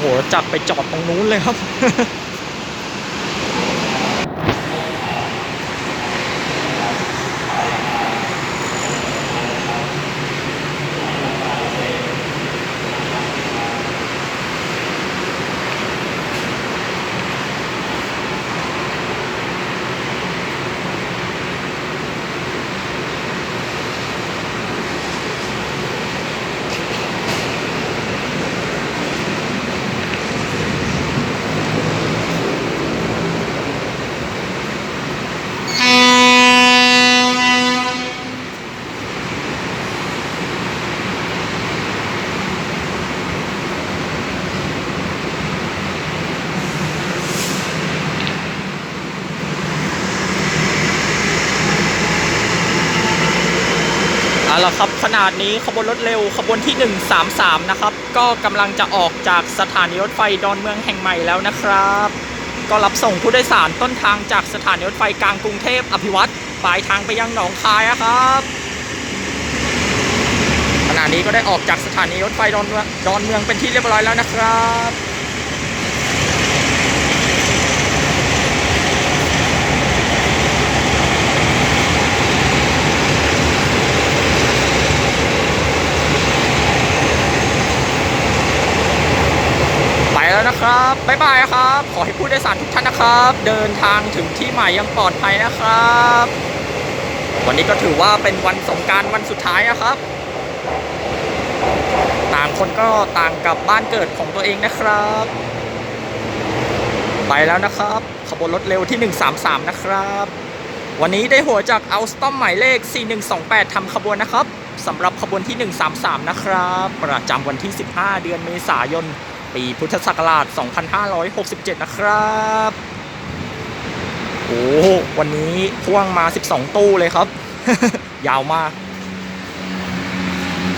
โอ้โหจับไปจอดตรงนู้นเลยครับ เอาละครับขนาดนี้ขบวนรถเร็วขบวนที่ 133 นะครับ ก็กำลังจะออกจากสถานีรถไฟดอนเมืองแห่งใหม่แล้วนะครับ ก็รับส่งผู้โดยสารต้นทางจากสถานีรถไฟกลางกรุงเทพอภิวัตรปลายทางไปยังหนองคายครับขณะนี้ก็ได้ออกจากสถานีรถไฟดอนเมืองดอนเมืองเป็นที่เรียบร้อยแล้วนะครับ ไปแล้วนะ ครับบ๊ายบายครับ ขอให้ผู้โดยสารทุกท่านนะครับ เดินทางถึงที่หมายยังปลอดภัยนะครับ วันนี้ก็ถือว่าเป็นวันสงการวันสุดท้ายนะครับ ต่างคนก็ต่างกลับบ้านเกิดของตัวเองนะครับ ไปแล้วนะครับ ขบวนรถเร็วที่ 133 นะครับ วันนี้ได้หัวจากเอาสตอมหมายเลข 4128ทำขบวนนะครับสำหรับขบวนที่ 133 นะครับ ประจำวันที่ 15 เดือนเมษายน ปีพุทธศักราช 2567 นะครับ โอ้วันนี้พ่วงมา 12 ตู้เลยครับ ยาวมาก